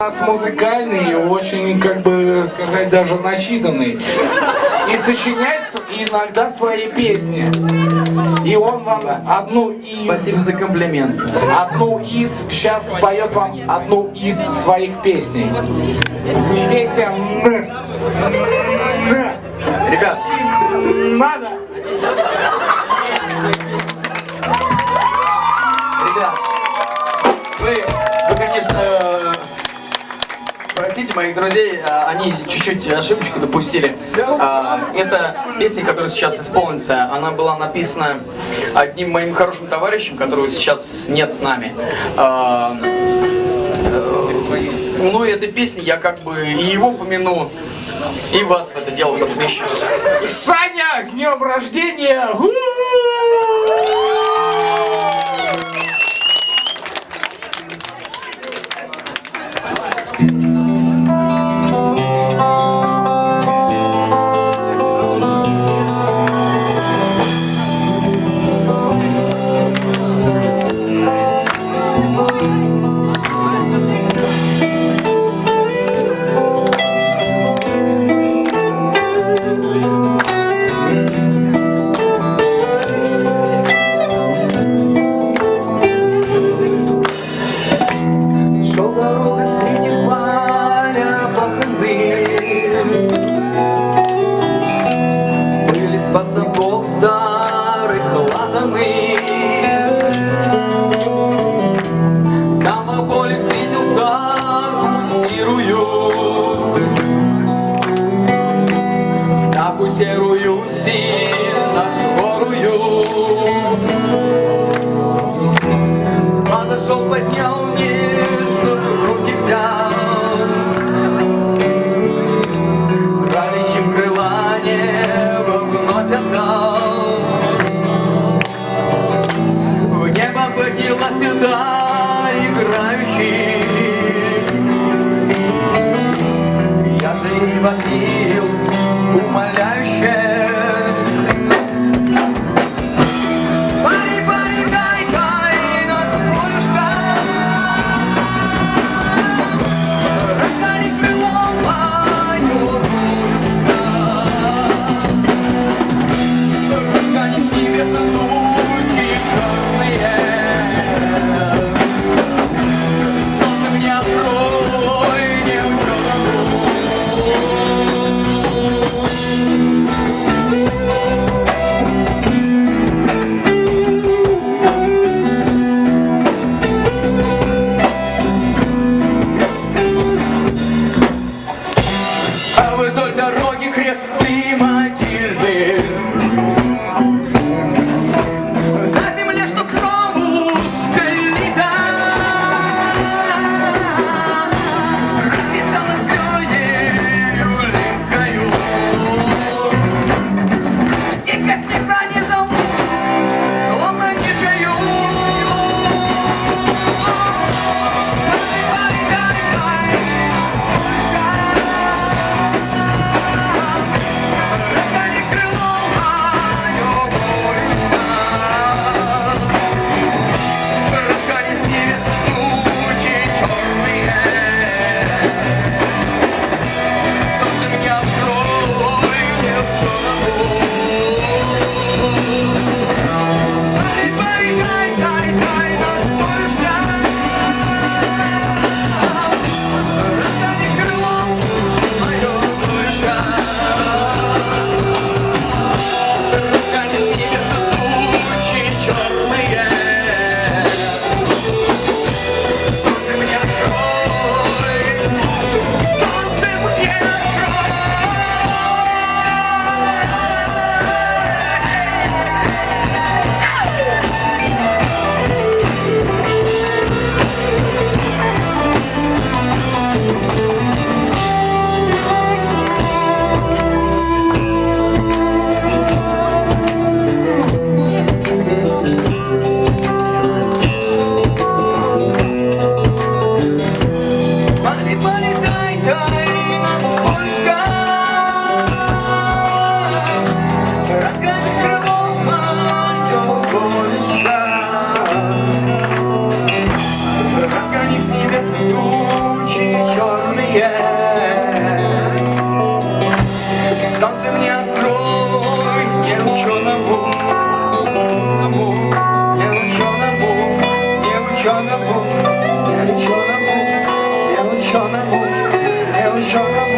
нас музыкальный, очень, как бы сказать, даже начитанный. И сочиняет иногда свои песни. И он вам одну из... Спасибо за комплимент. Одну из... Сейчас споет вам одну из своих песней. Песен... Ребят, Надо! Моих друзей, э, они чуть-чуть ошибочку допустили. А, Это песня, которая сейчас исполнится, она была написана одним моим хорошим товарищем, которого сейчас нет с нами. Э, Ну и этой песни я как бы и его помяну, и вас в это дело посвящу. Саня, с днем рождения! Серую, сильно горую. Подошел, поднял нежную руки взял вдоль дороги кресты могильные ученому, я ученому, я ученому, я ученому.